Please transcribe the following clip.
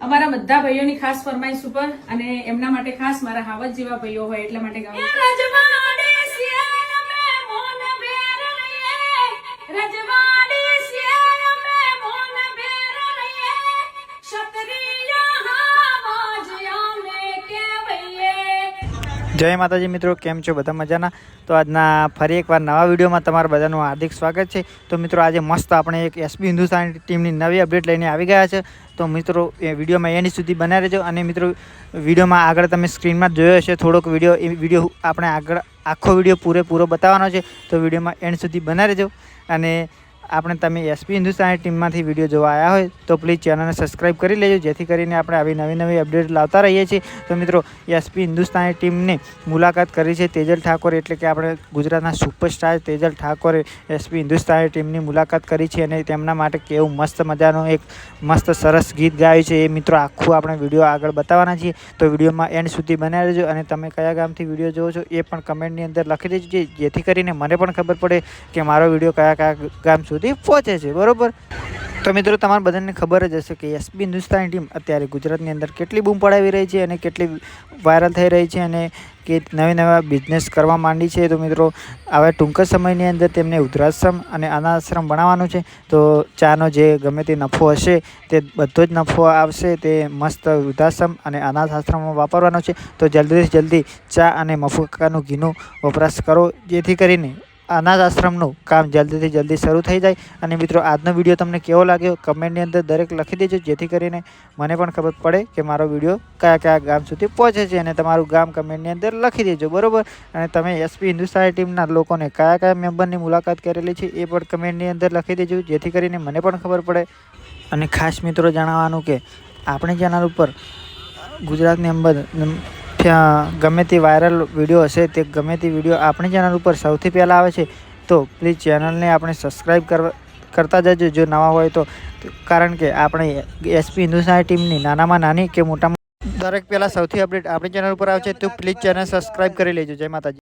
અમારા બધા ભાઈઓની ખાસ ફરમાઈશ ઉપર અને એમના માટે ખાસ મારા હાવજ જેવા ભાઈઓ હોય એટલા માટે ગાઉં જય માતાજી મિત્રો, કેમ છો? બધા મજાના? તો આજના ફરી એકવાર નવા વિડીયોમાં તમારા બધાનું હાર્દિક સ્વાગત છે. તો મિત્રો, આજે મસ્ત આપણે એક એસબી હિન્દુસ્તાન ટીમની નવી અપડેટ લઈને આવી ગયા છે. તો મિત્રો, એ વિડીયોમાં એની સુધી બનાવી રહેજો. અને મિત્રો, વિડીયોમાં આગળ તમે સ્ક્રીનમાં જોયો હશે, થોડોક વીડિયો, એ વીડિયો આપણે આગળ, આખો વીડિયો પૂરેપૂરો બતાવવાનો છે. તો વિડીયોમાં એન્ડ સુધી બનાવી રહેજો. અને આપણે તમે એસપી હિન્દુસ્તાની ટીમમાંથી વીડિયો જોવા આવ્યા હોય, તો પ્લીઝ ચેનલને સબસ્ક્રાઈબ કરી લેજો, જેથી કરીને આપણે આવી નવી નવી અપડેટ લાવતા રહીએ છીએ. તો મિત્રો એસપી હિન્દુસ્તાની ટીમને મુલાકાત કરી છે તેજલ ઠાકોર, એટલે કે આપણે ગુજરાતના સુપરસ્ટાર તેજલ ઠાકોરે એસપી હિન્દુસ્તાની ટીમની મુલાકાત કરી છે અને તેમના માટે કેવું મસ્ત મજાનું એક મસ્ત સરસ ગીત ગાયું છે. એ મિત્રો, આખું આપણે વીડિયો આગળ બતાવવાના છીએ. તો વિડીયોમાં એન્ડ સુધી બનાવી લેજો અને તમે કયા ગામથી વીડિયો જોવો છો એ પણ કમેન્ટની અંદર લખી દેજો જેથી કરીને મને પણ ખબર પડે કે મારો વીડિયો કયા કયા ગામ સુધી પહોંચે છે, બરોબર? તો મિત્રો, તમારા બધાને ખબર જ હશે કે એસબી હિન્દુસ્તાની ટીમ અત્યારે ગુજરાતની અંદર કેટલી બૂમ પડાવી રહી છે અને કેટલી વાયરલ થઈ રહી છે અને કે નવા નવા બિઝનેસ કરવા માંડી છે. તો મિત્રો, હવે ટૂંક સમયની અંદર તેમને વૃદ્ધાશ્રમ અને અનાશ્રમ બનાવવાનું છે. તો ચાનો જે ગમે તે નફો હશે, તે બધો જ નફો આવશે. તે મસ્ત વૃદ્ધાશ્રમ અને અનાથ આશ્રમમાં વાપરવાનો છે. તો જલ્દીથી જલ્દી ચા અને મફુકાનું ઘીનું વપરાશ કરો. જેથી કરીને અનાથ આશ્રમનું કામ જલ્દીથી જલ્દી શરૂ થઈ જાય. અને મિત્રો, આજનો વીડિયો તમને કેવો લાગ્યો? કમેન્ટની અંદર દરેક લખી દેજો, જેથી કરીને મને પણ ખબર પડે કે મારો વીડિયો કયા કયા ગામ સુધી પહોંચે છે. અને તમારું ગામ કમેન્ટની અંદર લખી દેજો, બરોબર? અને તમે એસપી હિન્દુસ્તાની ટીમના લોકોને કયા કયા મેમ્બરની મુલાકાત કરેલી છે એ પણ કમેન્ટની અંદર લખી દેજો, જેથી કરીને મને પણ ખબર પડે. અને ખાસ મિત્રો, જણાવવાનું કે, આપણી ચેનલ ઉપર ગુજરાતની અંદર ગમે તે વાયરલ વીડિયો હશે, તે ગમે તે વીડિયો આપણી ચેનલ ઉપર સૌથી પહેલાં આવે છે, તો પ્લીઝ ચેનલને આપણે સબસ્ક્રાઈબ કરવા કરતા જજો, જો નવા હોય તો. કારણ કે આપણે એસપી હિન્દુસ્તાની ટીમની નાનામાં નાની કે મોટામાં દરેક પહેલાં સૌથી અપડેટ આપણી ચેનલ ઉપર આવે છે તો પ્લીઝ ચેનલ સબસ્ક્રાઈબ કરી લેજો. જય માતાજી.